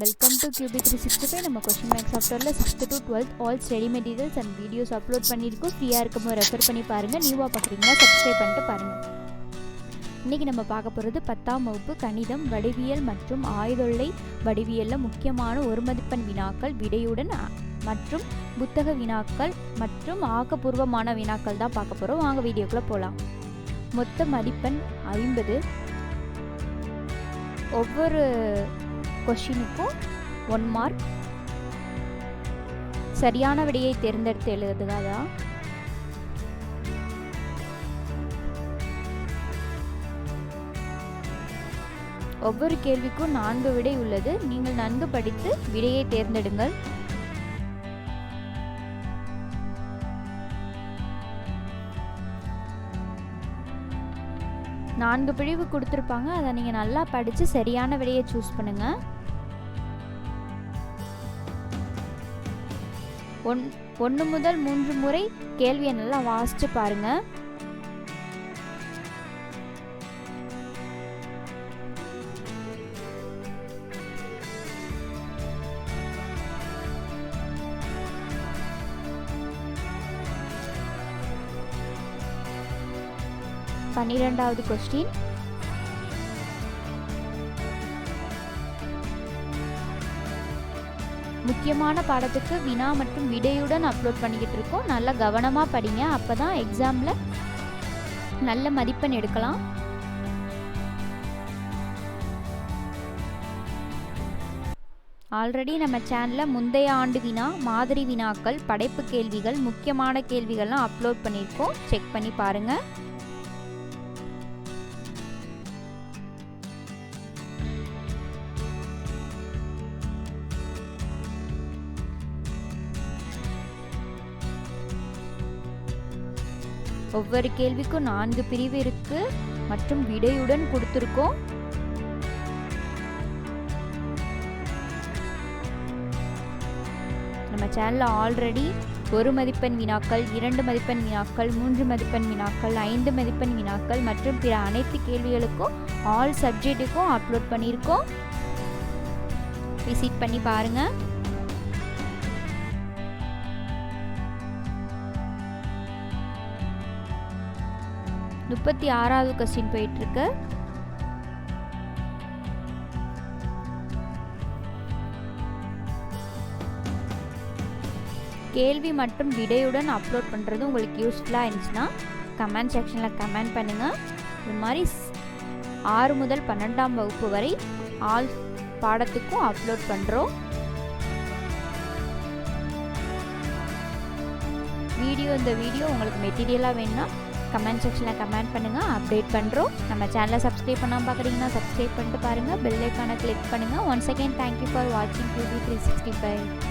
Welcome to Q B three sixty five நம்ம question max சாஃப்ட்வேரில் sixth to twelfth all study materials and videos upload பண்ணியிருக்கோம். ஃப்ரீயாக இருக்கும்போது refer பண்ணி பாருங்கள் நியூவாக பார்க்குறீங்கன்னா சப்ஸ்கிரைப் பண்ணிட்டு பாருங்கள் இன்றைக்கி நம்ம பார்க்க போகிறது பத்தாம் வகுப்பு கணிதம் வடிவியல் மற்றும் ஆயுதொல்லை வடிவியலில் முக்கியமான ஒரு மதிப்பெண் வினாக்கள் விடையுடன் மற்றும் புத்தக வினாக்கள் மற்றும் ஆக்கப்பூர்வமான வினாக்கள் தான் பார்க்க போகிறோம் வாங்க வீடியோக்குள்ளே போகலாம் மொத்த மதிப்பெண் ஐம்பது. ஒவ்வொரு கொஷினுக்கும் ஒன் மார்க் சரியான விடையை தேர்ந்தெடுத்து எழுதுகாதா ஒவ்வொரு கேள்விக்கும் நான்கு விடை உள்ளது. நீங்கள் நன்கு படித்து விடையை தேர்ந்தெடுங்கள். நான்கு பிழிவு கொடுத்துருப்பாங்க. அதை நீங்கள் நல்லா படித்து சரியான விடையை சூஸ் பண்ணுங்கள் ஒன் ஒன்று முதல் மூன்று முறை கேள்வியை நல்லா வாசித்து பாருங்கள் பன்னிரெண்டாவது கொஸ்டின் முக்கியமான பாடத்துக்கு வினா மற்றும் விடையுடன் அப்லோட் பண்ணிக்கிட்டு இருக்கோம். நல்லா கவனமாக படிங்க. அப்போ தான் எக்ஸாமில் நல்ல மதிப்பெண் எடுக்கலாம். ஆல்ரெடி நம்ம சேனலில் முந்தைய ஆண்டு வினா மாதிரி வினாக்கள் படைப்பு கேள்விகள் முக்கியமான கேள்விகள்லாம் அப்லோட் பண்ணியிருக்கோம். செக் பண்ணி பாருங்கள் ஒவ்வொரு கேள்விக்கும் நான்கு பிரிவு இருக்கு. மற்றும் விடையுடன் கொடுத்துருக்கோம். நம்ம சேனலில் ஆல்ரெடி ஒரு மதிப்பெண் வினாக்கள் இரண்டு மதிப்பெண் வினாக்கள் மூன்று மதிப்பெண் வினாக்கள் ஐந்து மதிப்பெண் வினாக்கள் மற்றும் பிற அனைத்து கேள்விகளுக்கும் ஆல் சப்ஜெக்ட்டுக்கும் அப்லோட் பண்ணியிருக்கோம். விசிட் பண்ணி பாருங்கள் முப்பத்தி ஆறாவது கொஸ்டின் போயிட்டுருக்கு. கேள்வி மற்றும் விடையுடன் அப்லோட் பண்ணுறது உங்களுக்கு யூஸ்ஃபுல்லாக இருந்துச்சுன்னா கமெண்ட் செக்ஷனில் கமெண்ட் பண்ணுங்கள் இது மாதிரி ஆறு முதல் பன்னெண்டாம் வகுப்பு வரை ஆல் பாடத்துக்கும் அப்லோட் பண்ணுறோம் வீடியோ இந்த வீடியோ உங்களுக்கு மெட்டீரியலாக வேணும்னா கமெண்ட் செக்ஷனில் கமெண்ட் பண்ணுங்கள் அப்டேட் பண்ணுறோம் நம்ம சேனலை சப்ஸ்கிரைப் பண்ணாமல் பார்க்குறீங்கன்னா சப்ஸ்கிரைப் பண்ணிட்டு பாருங்கள் பெல் ஐக்கானை கிளிக் பண்ணுங்கள் once again thank you for வாட்சிங் டிவி த்ரீ சிக்ஸ்டி ஃபைவ்